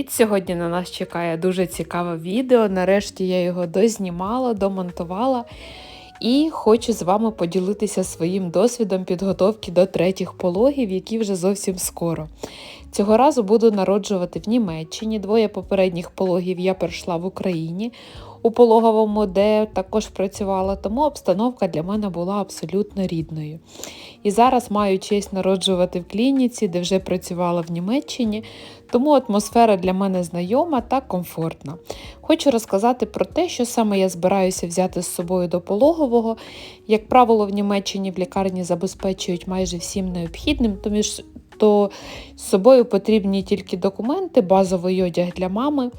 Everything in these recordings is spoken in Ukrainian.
привіт! Сьогодні на нас чекає дуже цікаве відео. Нарешті я його дознімала, домонтувала і хочу з вами поділитися своїм досвідом підготовки до третіх пологів, які вже зовсім скоро. Цього разу буду народжувати в Німеччині. Двоє попередніх пологів я пройшла в Україні у пологовому, де також працювала, тому обстановка для мене була абсолютно рідною. І зараз маю честь народжувати в клініці, де вже працювала в Німеччині, тому атмосфера для мене знайома та комфортна. Хочу розказати про те, що саме я збираюся взяти з собою до пологового. Як правило, в Німеччині в лікарні забезпечують майже всім необхідним, тому ж то з собою потрібні тільки документи, базовий одяг для мами.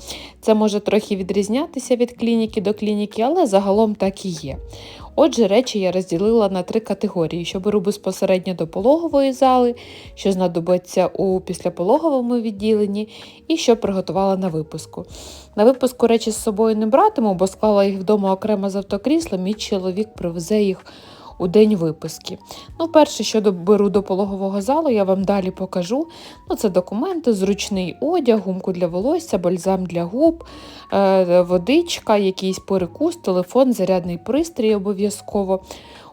Це може трохи відрізнятися від клініки до клініки, але загалом так і є. Отже, речі я розділила на три категорії: що беру безпосередньо до пологової зали, що знадобиться у післяпологовому відділенні, і що приготувала на випуску. На випуску речі з собою не братиму, бо склала їх вдома окремо з автокріслом, мій чоловік привезе їх у день виписки. Ну, перше, що беру до пологового залу, я вам далі покажу. Ну, Це документи, зручний одяг, гумку для волосся, бальзам для губ, е, водичка, якийсь перекус, телефон, зарядний пристрій обов'язково.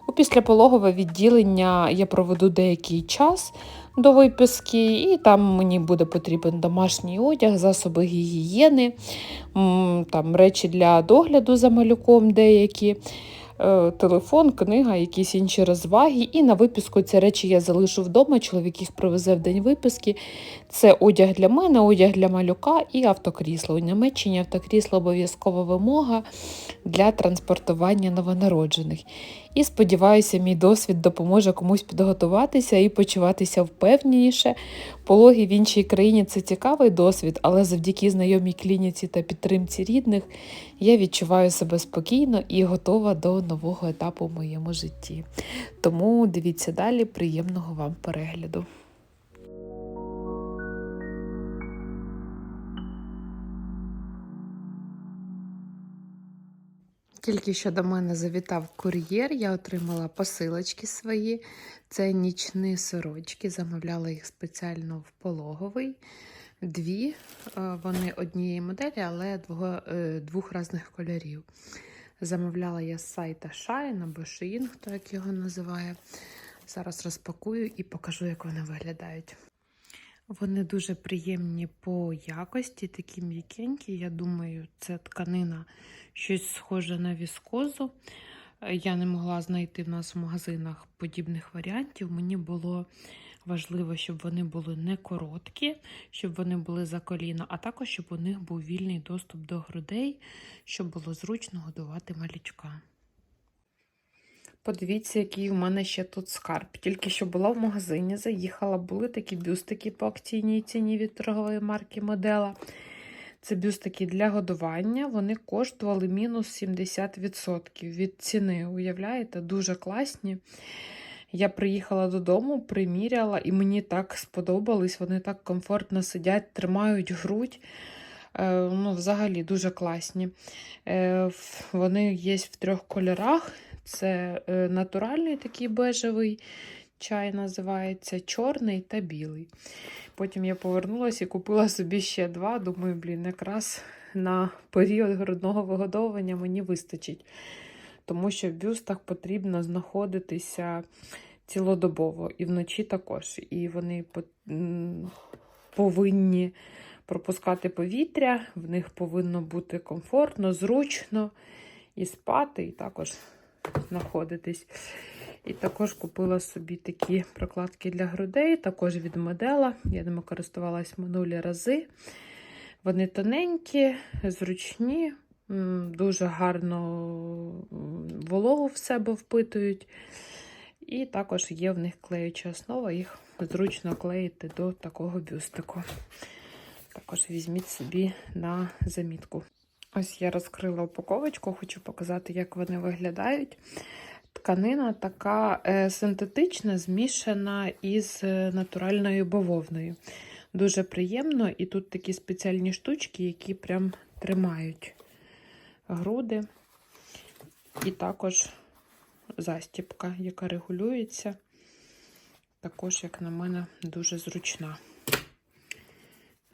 У післяпологове відділення я проведу деякий час до виписки, і там мені буде потрібен домашній одяг, засоби гігієни, там речі для догляду за малюком деякі. Е, телефон, книга, якісь інші розваги. І на виписку ці речі я залишу вдома. Чоловік їх привезе в день виписки. Це одяг для мене, одяг для малюка і автокрісло. У Німеччині автокрісло обов'язкова вимога для транспортування новонароджених. І сподіваюся, мій досвід допоможе комусь підготуватися і почуватися впевненіше. Пологи в іншій країні це цікавий досвід, але завдяки знайомій клініці та підтримці рідних я відчуваю себе спокійно і готова до нового етапу в моєму житті. Тому дивіться далі, приємного вам перегляду. Тільки що до мене завітав кур'єр, я отримала посилочки свої. Це нічні сорочки, замовляла їх спеціально в пологовий. Дві, вони однієї моделі, але двох, двох різних кольорів. Замовляла я з сайта Shine або Shein, хто як його називає. Зараз розпакую і покажу, як вони виглядають. Вони дуже приємні по якості, такі м'якенькі. Я думаю, це тканина щось схоже на віскозу. Я не могла знайти в нас в магазинах подібних варіантів. Мені було важливо, щоб вони були не короткі, щоб вони були за коліна, а також, щоб у них був вільний доступ до грудей, щоб було зручно годувати малючка. Подивіться, який в мене ще тут скарб. Тільки що була в магазині, заїхала, були такі бюстики по акційній ціні від торгової марки Модела. Це бюстики для годування. Вони коштували мінус 70% від ціни. Уявляєте, дуже класні. Я приїхала додому, приміряла, і мені так сподобались. Вони так комфортно сидять, тримають грудь. Е, ну, Взагалі дуже класні. Е, вони є в трьох кольорах. Це е, натуральний такий бежевий чай називається, чорний та білий. Потім я повернулася і купила собі ще два. Думаю, блін, якраз на період грудного вигодовування мені вистачить. Тому що в бюстах потрібно знаходитися цілодобово і вночі також. І вони повинні пропускати повітря, в них повинно бути комфортно, зручно і спати, і також знаходитись. І також купила собі такі прокладки для грудей, також від модела. Я ними користувалась минулі рази. Вони тоненькі, зручні, дуже гарно вологу в себе впитують. І також є в них клеюча основа, їх зручно клеїти до такого бюстику. Також візьміть собі на замітку. Ось я розкрила упаковочку, хочу показати, як вони виглядають. Тканина така е, синтетична, змішана із е, натуральною бавовною. Дуже приємно, і тут такі спеціальні штучки, які прям тримають груди. І також застіпка, яка регулюється. Також, як на мене, дуже зручна.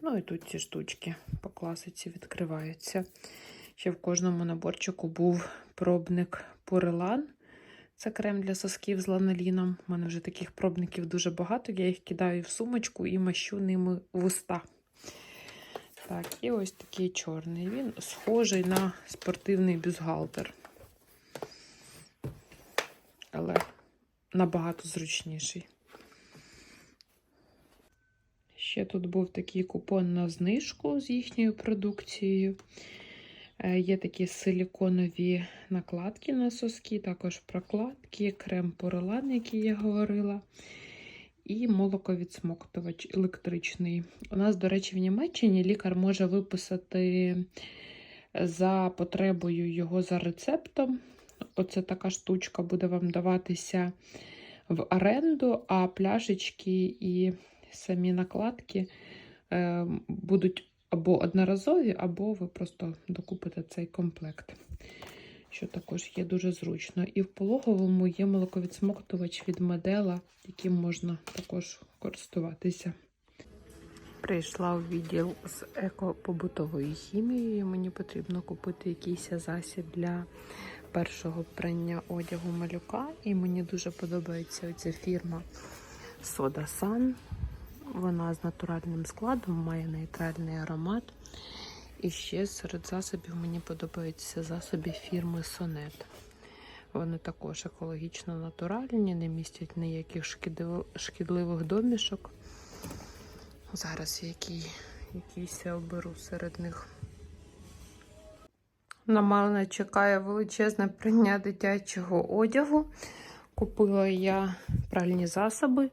Ну і тут ці штучки по класиці відкриваються. Ще в кожному наборчику був пробник Пурелан. Це крем для сосків з ланоліном. У мене вже таких пробників дуже багато. Я їх кидаю в сумочку і мащу ними вуста. Так, і ось такий чорний. Він схожий на спортивний бюстгальтер. Але набагато зручніший. Ще тут був такий купон на знижку з їхньою продукцією. Е, Є такі силіконові накладки на соски, також прокладки, крем поролан, який я говорила, і молоковідсмоктувач електричний. У нас, до речі, в Німеччині лікар може виписати за потребою його за рецептом. Оце така штучка буде вам даватися в оренду, а пляшечки і самі накладки е, будуть або одноразові, або ви просто докупите цей комплект, що також є дуже зручно. І в пологовому є молоковідсмоктувач від модела, яким можна також користуватися. Прийшла у відділ з екопобутовою хімією. Мені потрібно купити якийсь засіб для першого прання одягу малюка. І мені дуже подобається ця фірма Soda Sun. Вона з натуральним складом, має нейтральний аромат. І ще серед засобів мені подобаються засоби фірми Sonet. Вони також екологічно натуральні, не містять ніяких шкідливих домішок. Зараз який, якийсь я оберу серед них. На мене чекає величезне прання дитячого одягу. Купила я пральні засоби.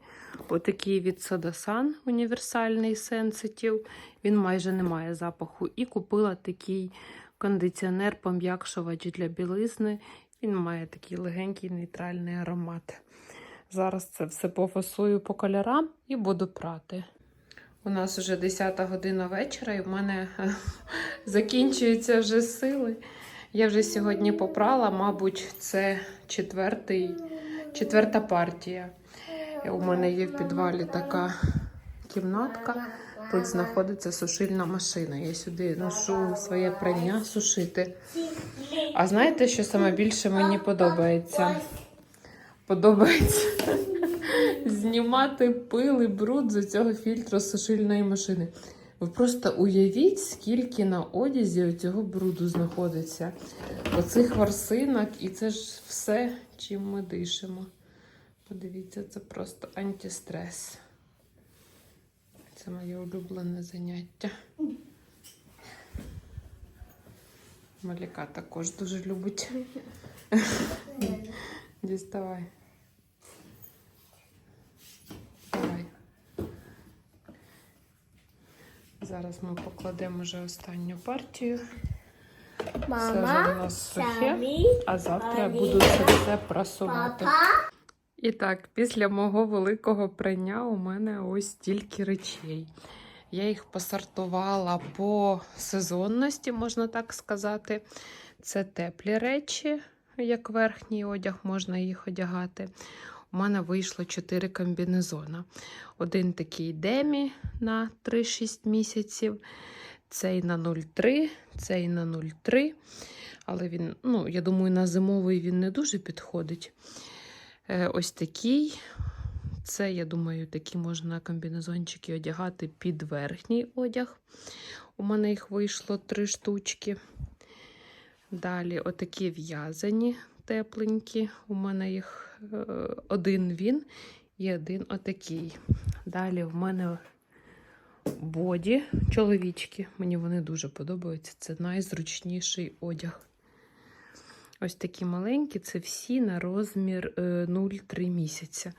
Отакий від Sodasan універсальний сенситив. Він майже не має запаху. І купила такий кондиціонер пом'якшувач для білизни. Він має такий легенький нейтральний аромат. Зараз це все пофасую по кольорам і буду прати. У нас вже 10 година вечора, і в мене закінчуються вже сили. Я вже сьогодні попрала, мабуть, це четвертий, четверта партія. У мене є в підвалі така кімнатка. Тут знаходиться сушильна машина. Я сюди ношу своє прання сушити. А знаєте, що саме більше мені подобається? Подобається знімати пил і бруд з цього фільтру сушильної машини. Ви просто уявіть, скільки на одязі цього бруду знаходиться. Оцих ворсинок, і це ж все, чим ми дишимо. Подивіться, це просто антистрес. Це моє улюблене заняття. Маліка також дуже любить. Діставай. Давай. Зараз ми покладемо вже останню партію. Це вже у нас сухе, а завтра я буду це все прасувати. І так, після мого великого прання у мене ось стільки речей. Я їх посортувала по сезонності, можна так сказати. Це теплі речі, як верхній одяг, можна їх одягати. У мене вийшло 4 комбінезона. Один такий демі на 3-6 місяців, цей на 0,3, цей на 0,3. Але він, ну, я думаю, на зимовий він не дуже підходить. Е, Ось такий. Це, я думаю, такі можна комбінезончики одягати під верхній одяг. У мене їх вийшло три штучки. Далі, отакі в'язані тепленькі. У мене їх е, один він і один отакий. Далі в мене боді чоловічки. Мені вони дуже подобаються. Це найзручніший одяг. Ось такі маленькі, це всі на розмір е, 0,3 місяця.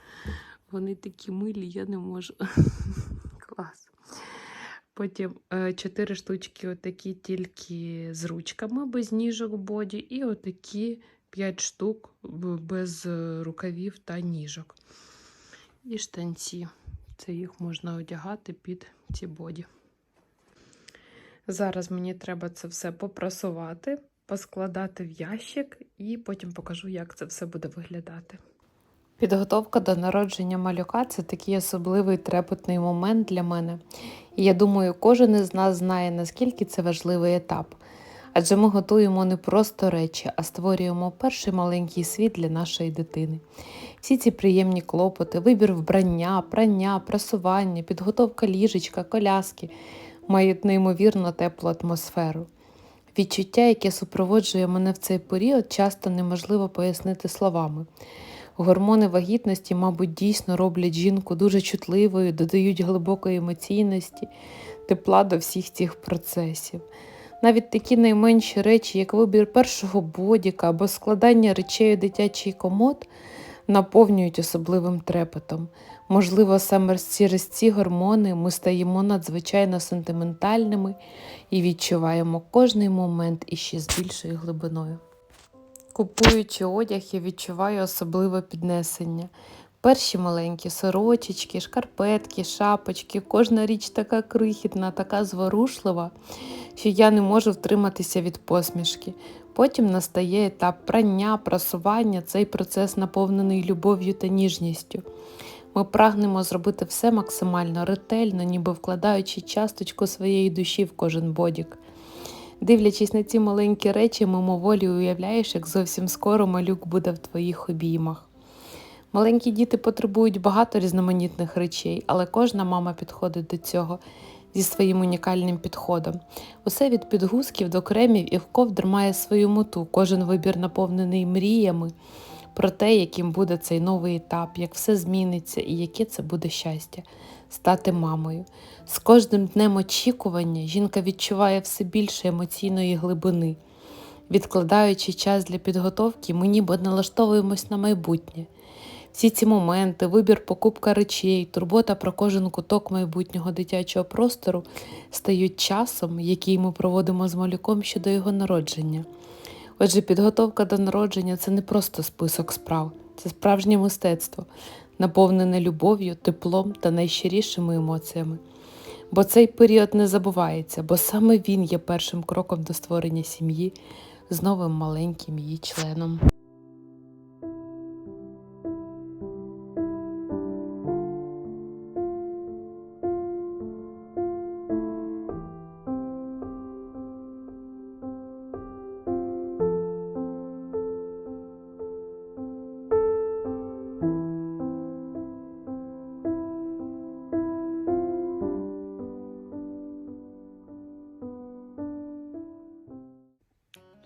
Вони такі милі, я не можу. Клас. Потім е, 4 штучки, отакі тільки з ручками, без ніжок боді, і отакі 5 штук без е, рукавів та ніжок. І штанці. Це їх можна одягати під ці боді. Зараз мені треба це все попрасувати, поскладати в ящик і потім покажу, як це все буде виглядати. Підготовка до народження малюка це такий особливий трепетний момент для мене. І я думаю, кожен із нас знає, наскільки це важливий етап. Адже ми готуємо не просто речі, а створюємо перший маленький світ для нашої дитини. Всі ці приємні клопоти, вибір вбрання, прання, прасування, підготовка ліжечка, коляски мають неймовірно теплу атмосферу. Відчуття, яке супроводжує мене в цей період, часто неможливо пояснити словами. Гормони вагітності, мабуть, дійсно роблять жінку дуже чутливою, додають глибокої емоційності, тепла до всіх цих процесів. Навіть такі найменші речі, як вибір першого бодіка або складання речей у дитячий комод, наповнюють особливим трепетом. Можливо, саме через ці гормони ми стаємо надзвичайно сентиментальними і відчуваємо кожний момент іще з більшою глибиною. Купуючи одяг, я відчуваю особливе піднесення. Перші маленькі сорочечки, шкарпетки, шапочки, кожна річ така крихітна, така зворушлива, що я не можу втриматися від посмішки. Потім настає етап прання, прасування, цей процес наповнений любов'ю та ніжністю. Ми прагнемо зробити все максимально ретельно, ніби вкладаючи часточку своєї душі в кожен бодік. Дивлячись на ці маленькі речі, мимоволі уявляєш, як зовсім скоро малюк буде в твоїх обіймах. Маленькі діти потребують багато різноманітних речей, але кожна мама підходить до цього зі своїм унікальним підходом. Усе від підгузків до кремів і в ковдр має свою мету, кожен вибір наповнений мріями про те, яким буде цей новий етап, як все зміниться і яке це буде щастя стати мамою. З кожним днем очікування жінка відчуває все більше емоційної глибини. Відкладаючи час для підготовки, ми ніби налаштовуємось на майбутнє. Всі ці моменти, вибір, покупка речей, турбота про кожен куток майбутнього дитячого простору стають часом, який ми проводимо з малюком щодо його народження. Отже, підготовка до народження це не просто список справ, це справжнє мистецтво, наповнене любов'ю, теплом та найщирішими емоціями. Бо цей період не забувається, бо саме він є першим кроком до створення сім'ї з новим маленьким її членом.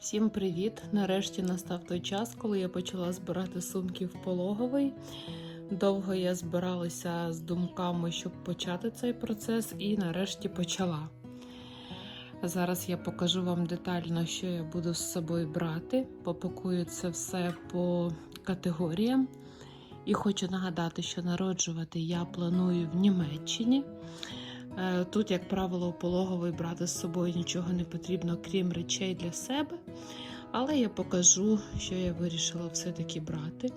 Всім привіт! Нарешті настав той час, коли я почала збирати сумки в пологовий. Довго я збиралася з думками, щоб почати цей процес, і нарешті почала. Зараз я покажу вам детально, що я буду з собою брати. Попакую це все по категоріям. І хочу нагадати, що народжувати я планую в Німеччині. Е, Тут, як правило, у пологовий брати з собою нічого не потрібно, крім речей для себе. Але я покажу, що я вирішила все-таки брати,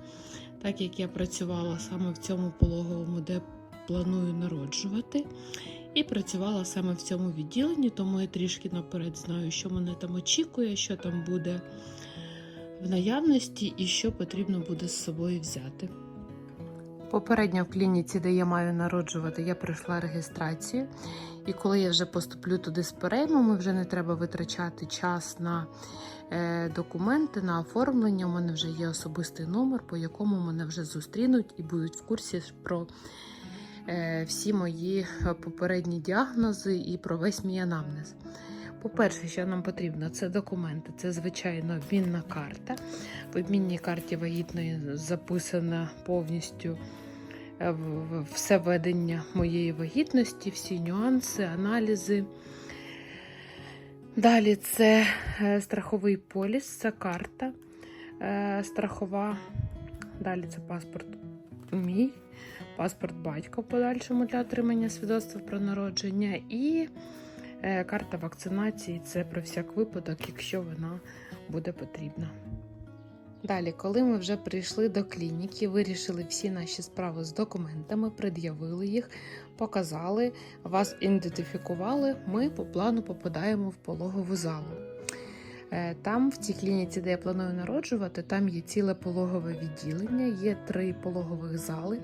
так як я працювала саме в цьому пологовому, де планую народжувати. І працювала саме в цьому відділенні, тому я трішки наперед знаю, що мене там очікує, що там буде в наявності і що потрібно буде з собою взяти. Попередньо в клініці, де я маю народжувати, я пройшла реєстрацію. І коли я вже поступлю туди з переймами, вже не треба витрачати час на е, документи, на оформлення. У мене вже є особистий номер, по якому мене вже зустрінуть і будуть в курсі про е, всі мої попередні діагнози і про весь мій анамнез. По-перше, що нам потрібно, це документи. Це, звичайно, обмінна карта. В обмінній карті вагітної записано повністю все ведення моєї вагітності, всі нюанси, аналізи. Далі це е, страховий поліс, це карта. е, страхова. Далі це паспорт мій, паспорт батька в подальшому для отримання свідоцтва про народження і е, карта вакцинації це про всяк випадок, якщо вона буде потрібна. Далі, коли ми вже прийшли до клініки, вирішили всі наші справи з документами, пред'явили їх, показали, вас ідентифікували, ми по плану попадаємо в пологову залу. Е, Там, в цій клініці, де я планую народжувати, там є ціле пологове відділення, є три пологових зали,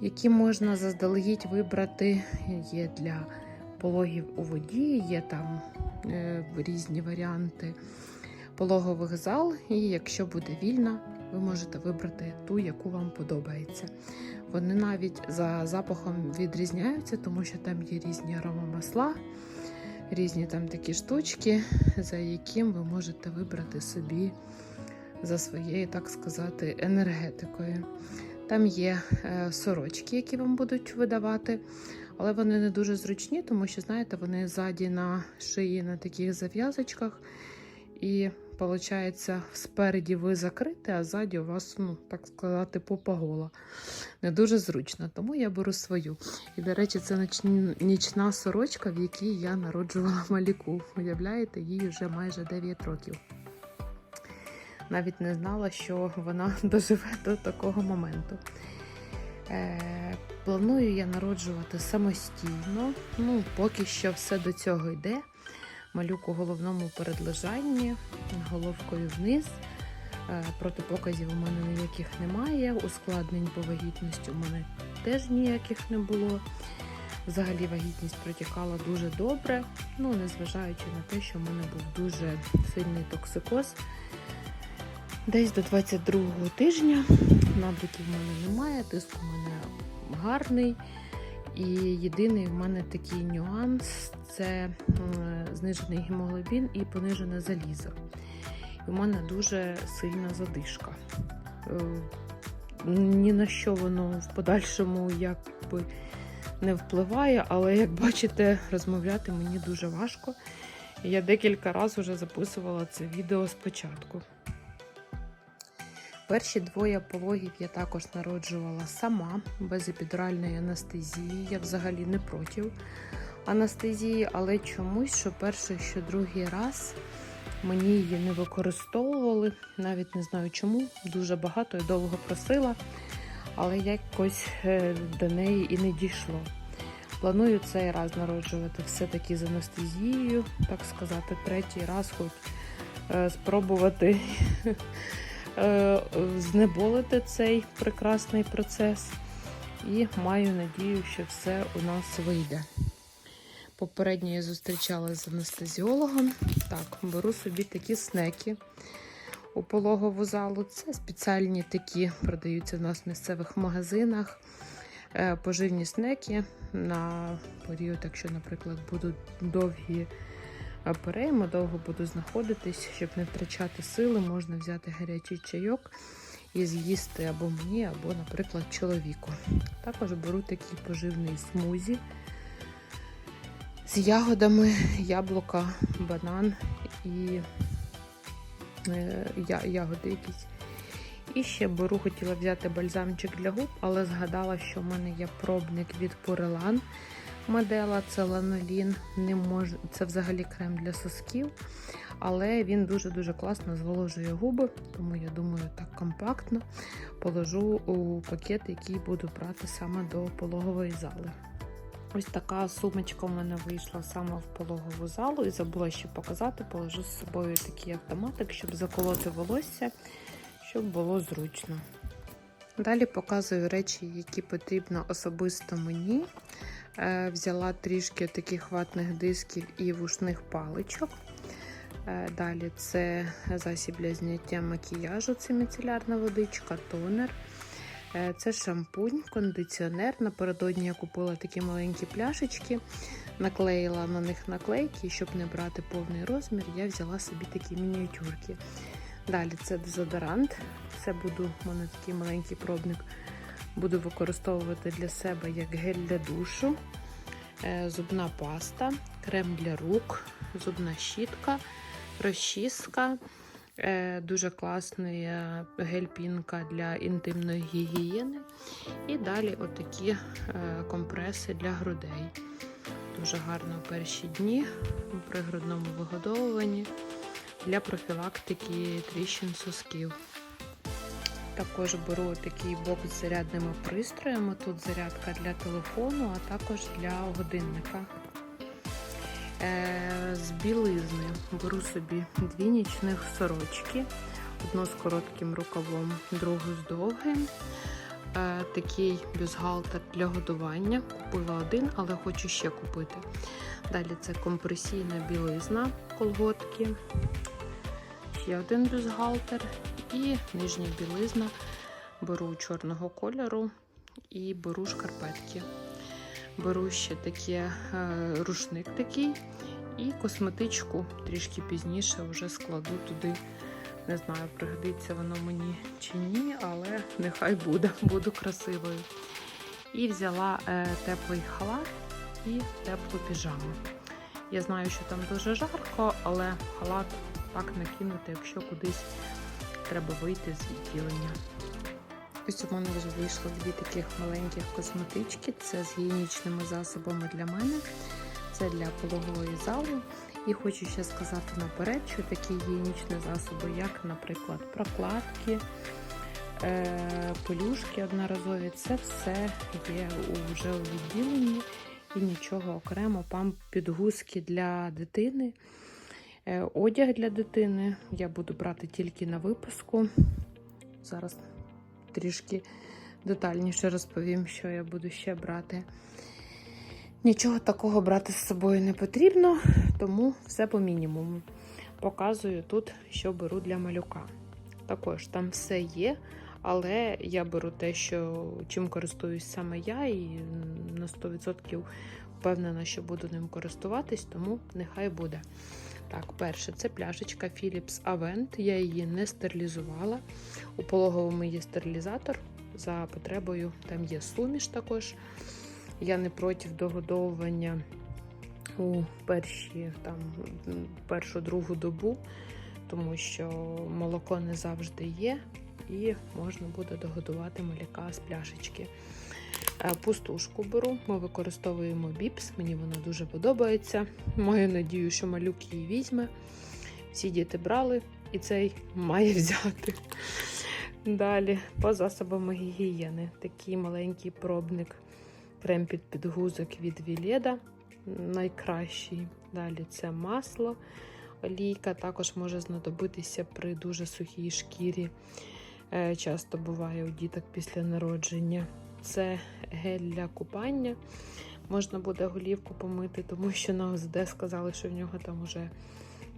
які можна заздалегідь вибрати. Є для пологів у воді, є там е, різні варіанти пологових зал, і якщо буде вільна, ви можете вибрати ту, яку вам подобається. Вони навіть за запахом відрізняються, тому що там є різні аромамасла, різні там такі штучки, за яким ви можете вибрати собі за своєю, так сказати, енергетикою. Там є е, сорочки, які вам будуть видавати, але вони не дуже зручні, тому що, знаєте, вони ззаді на шиї на таких зав'язочках. І виходить, спереді ви закрите, а ззаді у вас, ну, так сказати, попа гола. Не дуже зручно, тому я беру свою. І, до речі, це нічна сорочка, в якій я народжувала маліку. Уявляєте, їй вже майже 9 років. Навіть не знала, що вона доживе до такого моменту. Е, планую я народжувати самостійно. Ну, поки що все до цього йде. Малюк у головному передлежанні, головкою вниз. Е, Протипоказів у мене ніяких немає. Ускладнень по вагітності у мене теж ніяких не було. Взагалі вагітність протікала дуже добре, ну незважаючи на те, що в мене був дуже сильний токсикоз. Десь до 22-го тижня набриків в мене немає, тиск у мене гарний. І єдиний в мене такий нюанс це знижений гемоглобін і понижене залізо. І в мене дуже сильна задишка. Е, Ні на що воно в подальшому якби не впливає, але як бачите, розмовляти мені дуже важко. Я декілька разів вже записувала це відео спочатку. Перші двоє пологів я також народжувала сама, без епідуральної анестезії. Я взагалі не проти анестезії, але чомусь, що перший, що другий раз мені її не використовували. Навіть не знаю чому. Дуже багато і довго просила, але якось е, до неї і не дійшло. Планую цей раз народжувати все-таки з анестезією, так сказати, третій раз, хоч е, спробувати знеболити цей прекрасний процес. І маю надію, що все у нас вийде. Попередньо я зустрічалася з анестезіологом. Так, беру собі такі снеки у пологову залу. Це спеціальні такі продаються в нас в місцевих магазинах. Е, Поживні снеки на період, якщо, наприклад, будуть довгі е, довго буду знаходитись, щоб не втрачати сили, можна взяти гарячий чайок і з'їсти або мені, або, наприклад, чоловіку. Також беру такий поживний смузі з ягодами, яблука, банан і е, я- ягоди якісь. І ще беру, хотіла взяти бальзамчик для губ, але згадала, що в мене є пробник від Purellan Медела, це ланолін. Не мож... Це взагалі крем для сосків, але він дуже-дуже класно зволожує губи, тому я думаю, так компактно положу у пакет, який буду брати саме до пологової зали. Ось така сумочка в мене вийшла саме в пологову залу і забула ще показати, положу з собою такий автоматик, щоб заколоти волосся, щоб було зручно. Далі показую речі, які потрібно особисто мені. Е, Взяла трішки таких ватних дисків і вушних паличок. Е, Далі це засіб для зняття макіяжу, це міцелярна водичка, тонер. Е, Це шампунь, кондиціонер. Напередодні я купила такі маленькі пляшечки, наклеїла на них наклейки, щоб не брати повний розмір, я взяла собі такі мініатюрки. Далі це дезодорант. Це буду, у мене такий маленький пробник. Буду використовувати для себе як гель для душу, е, зубна паста, крем для рук, зубна щітка, розчіска, Е, Дуже класний е, гель-пінка для інтимної гігієни. І далі отакі компреси для грудей. Дуже гарно у перші дні при грудному вигодовуванні для профілактики тріщин сосків. Також беру такий бокс з зарядними пристроями. Тут зарядка для телефону, а також для годинника. Е, з білизни беру собі дві нічних сорочки. Одну з коротким рукавом, другу з довгим. Е, такий бюстгальтер для годування. Купила один, але хочу ще купити. Далі це компресійна білизна, колготки. Ще один бюстгальтер і нижня білизна. Беру чорного кольору і беру шкарпетки. Беру ще таке е, рушник такий і косметичку трішки пізніше вже складу туди. Не знаю, пригодиться воно мені чи ні, але нехай буде, буду красивою. І взяла е, теплий халат і теплу піжаму. Я знаю, що там дуже жарко, але халат так накинути, якщо кудись треба вийти з відділення. Ось у мене вже вийшло дві таких маленьких косметички. Це з гігієнічними засобами для мене, це для пологової зали. І хочу ще сказати наперед, що такі гігієнічні засоби, як, наприклад, прокладки, е, пелюшки одноразові, це все є вже у відділенні і нічого окремо. Пам підгузки для дитини, одяг для дитини. Я буду брати тільки на випуску. Зараз трішки детальніше розповім, що я буду ще брати. Нічого такого брати з собою не потрібно, тому все по мінімуму. Показую тут, що беру для малюка. Також там все є, але я беру те, що чим користуюсь саме я, і на 100% впевнена, що буду ним користуватись, тому нехай буде. Так, перше, це пляшечка Philips Avent. Я її не стерилізувала. У пологовому є стерилізатор. За потребою там є суміш також. Я не проти догодовування у перші, там, першу другу добу, тому що молоко не завжди є, і можна буде догодувати малюка з пляшечки. Е, Пустушку беру, ми використовуємо біпс, мені вона дуже подобається. Маю надію, що малюк її візьме. Всі діти брали і цей має взяти. Далі, по засобам гігієни, такий маленький пробник, крем під підгузок від Віледа. Найкращий. Далі це масло, олійка, також може знадобитися при дуже сухій шкірі. Е, Часто буває у діток після народження. Це гель для купання. Можна буде голівку помити, тому що на ОЗД сказали, що в нього там вже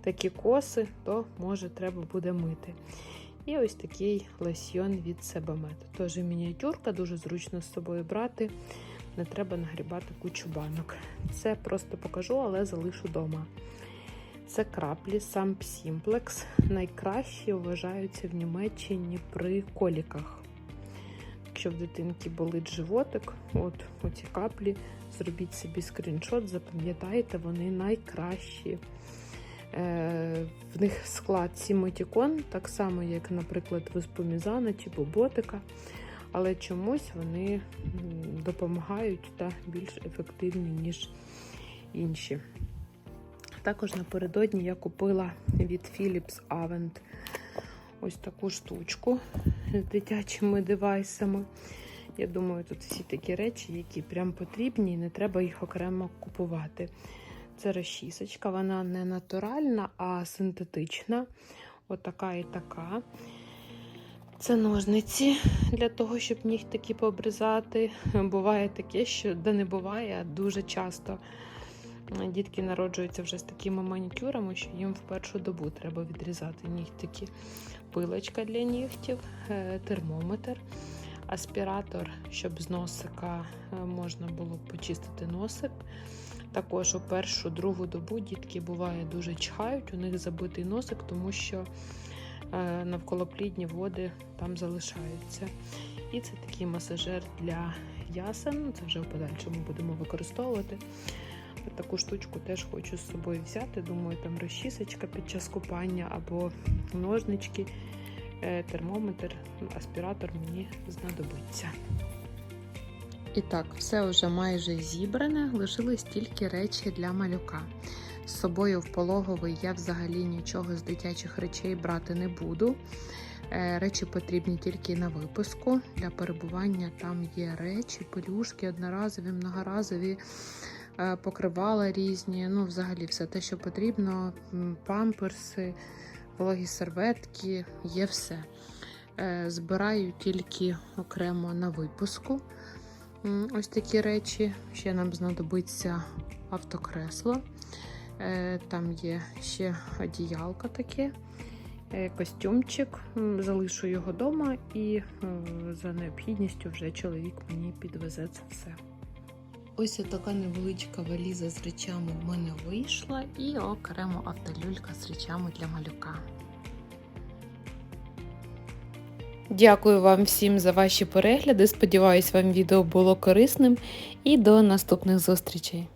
такі коси, то може треба буде мити. І ось такий лосьйон від Себамет. Теж мініатюрка, дуже зручно з собою брати. Не треба нагрібати кучу банок. Це просто покажу, але залишу вдома. Це краплі сам Simplex. Найкращі вважаються в Німеччині при коліках. Якщо в дитинки болить животик, от оці каплі, зробіть собі скріншот, запам'ятайте, вони найкращі. Е, В них склад сімотікон, так само, як, наприклад, виспомізана чи боботика, але чомусь вони допомагають та більш ефективні, ніж інші. Також напередодні я купила від Philips Avent ось таку штучку з дитячими девайсами. Я думаю, тут всі такі речі, які прям потрібні, і не треба їх окремо купувати. Це розчісочка, вона не натуральна, а синтетична. Отака і така. Це ножниці для того, щоб нігтики пообрізати. Буває таке, що де не буває, а дуже часто дітки народжуються вже з такими манікюрами, що їм в першу добу треба відрізати нігтики. Пилочка для нігтів, термометр, аспіратор, щоб з носика можна було почистити носик. Також у першу другу добу дітки буває дуже чхають, у них забитий носик, тому що навколоплідні води там залишаються. І це такий масажер для ясен, це вже в подальшому будемо використовувати. Таку штучку теж хочу з собою взяти. Думаю, там розчісочка під час купання або ножнички, е, термометр, аспіратор мені знадобиться. І так, все вже майже зібране, лишились тільки речі для малюка. З собою в пологовий я взагалі нічого з дитячих речей брати не буду. Е, Речі потрібні тільки на випуску. Для перебування там є речі, пелюшки, одноразові, многоразові, покривала різні. Ну, взагалі, все те, що потрібно, памперси, вологі серветки, є все. Е, Збираю тільки окремо на випуску. Ось такі речі. Ще нам знадобиться автокресло. Е, Там є ще одіялка таке, е, костюмчик. Залишу його вдома і е, за необхідністю вже чоловік мені підвезе це все. Ось така невеличка валіза з речами в мене вийшла, і окремо автолюлька з речами для малюка. Дякую вам всім за ваші перегляди. Сподіваюсь, вам відео було корисним і до наступних зустрічей.